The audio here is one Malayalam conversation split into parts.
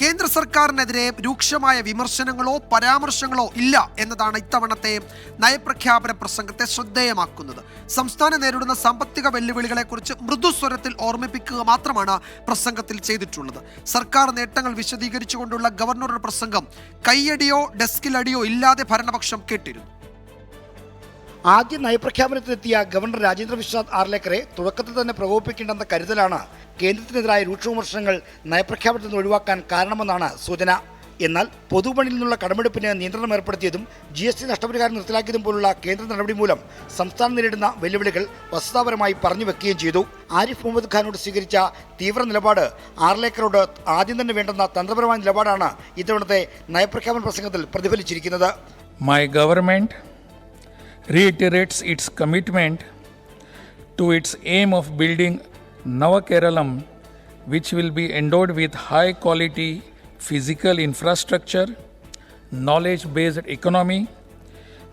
കേന്ദ്ര സർക്കാരിനെതിരെ രൂക്ഷമായ വിമർശനങ്ങളോ പരാമർശങ്ങളോ ഇല്ല എന്നതാണ് ഇത്തവണത്തെ നയപ്രഖ്യാപന പ്രസംഗത്തെ ശ്രദ്ധേയമാക്കുന്നത്. സംസ്ഥാനം നേരിടുന്ന സാമ്പത്തിക വെല്ലുവിളികളെക്കുറിച്ച് മൃദുസ്വരത്തിൽ ഓർമ്മിപ്പിക്കുക മാത്രമാണ് പ്രസംഗത്തിൽ ചെയ്തിട്ടുള്ളത്. സർക്കാർ നേട്ടങ്ങൾ വിശദീകരിച്ചുകൊണ്ടുള്ള ഗവർണറുടെ പ്രസംഗം കൈയടിയോ ഡെസ്കിലടിയോ ഇല്ലാതെ ഭരണപക്ഷം കേട്ടിരുന്നു. ആദ്യ നയപ്രഖ്യാപനത്തിലെത്തിയ ഗവർണർ രാജേന്ദ്ര വിശ്വനാഥ് ആർലേക്കറെ തുടക്കത്തിൽ തന്നെ പ്രകോപിപ്പിക്കേണ്ടെന്ന കരുതലാണ് കേന്ദ്രത്തിനെതിരായ രൂക്ഷ വിമർശനങ്ങൾ നയപ്രഖ്യാപനത്തിൽ നിന്ന് ഒഴിവാക്കാൻ കാരണമെന്നാണ് സൂചന. എന്നാൽ പൊതുപണിയിൽ നിന്നുള്ള കടമെടുപ്പിന് നിയന്ത്രണം ഏർപ്പെടുത്തിയതും ജി എസ് ടി നഷ്ടപരിഹാരം നിർത്തലാക്കിയതും പോലുള്ള കേന്ദ്ര നടപടി മൂലം സംസ്ഥാനം നേരിടുന്ന വെല്ലുവിളികൾ വസ്തുതാപരമായി പറഞ്ഞു വെക്കുകയും ചെയ്തു. ആരിഫ് മുഹമ്മദ് ഖാനോട് സ്വീകരിച്ച തീവ്ര നിലപാട് ആർലേക്കറോട് ആദ്യം തന്നെ വേണ്ടെന്ന തന്ത്രപരമായ നിലപാടാണ് ഇത്തവണത്തെ നയപ്രഖ്യാപന പ്രസംഗത്തിൽ പ്രതിഫലിച്ചിരിക്കുന്നത്. My government reiterates its commitment to its aim of building Nava Navakeralam, which will be endowed with high quality physical infrastructure, knowledge based economy,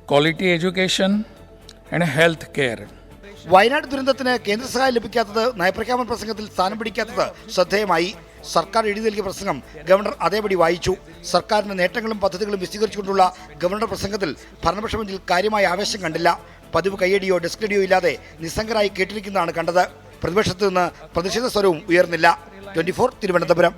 quality education, and health care. Wayanad ദുരന്തത്തിന് കേന്ദ്ര സഹായം ലഭിക്കാത്തത് നയപ്രഖ്യാപന പ്രസംഗത്തിൽ സ്ഥാനം പിടിക്കാത്തത് ശ്രദ്ധേയമായി സർക്കാർ എഴുതി നൽകിയ പ്രസംഗം ഗവർണർ അതേപടി വായിച്ചു. സർക്കാരിന്റെ നേട്ടങ്ങളും പദ്ധതികളും വിശദീകരിച്ചുകൊണ്ടുള്ള ഗവർണർ പ്രസംഗത്തിൽ ഭരണപക്ഷ ബെഞ്ചിൽ കാര്യമായ ആവേശം കണ്ടില്ല. പതിവ് കൈയടിയോ ഡെസ്ക് അടിയോ ഇല്ലാതെ നിസ്സംഗരായി കേട്ടിരിക്കുന്നതാണ് കണ്ടത്. പ്രതിപക്ഷത്തു നിന്ന് പ്രതിഷേധ സ്വരവും ഉയർന്നില്ല. Twenty four Thiruvananthapuram.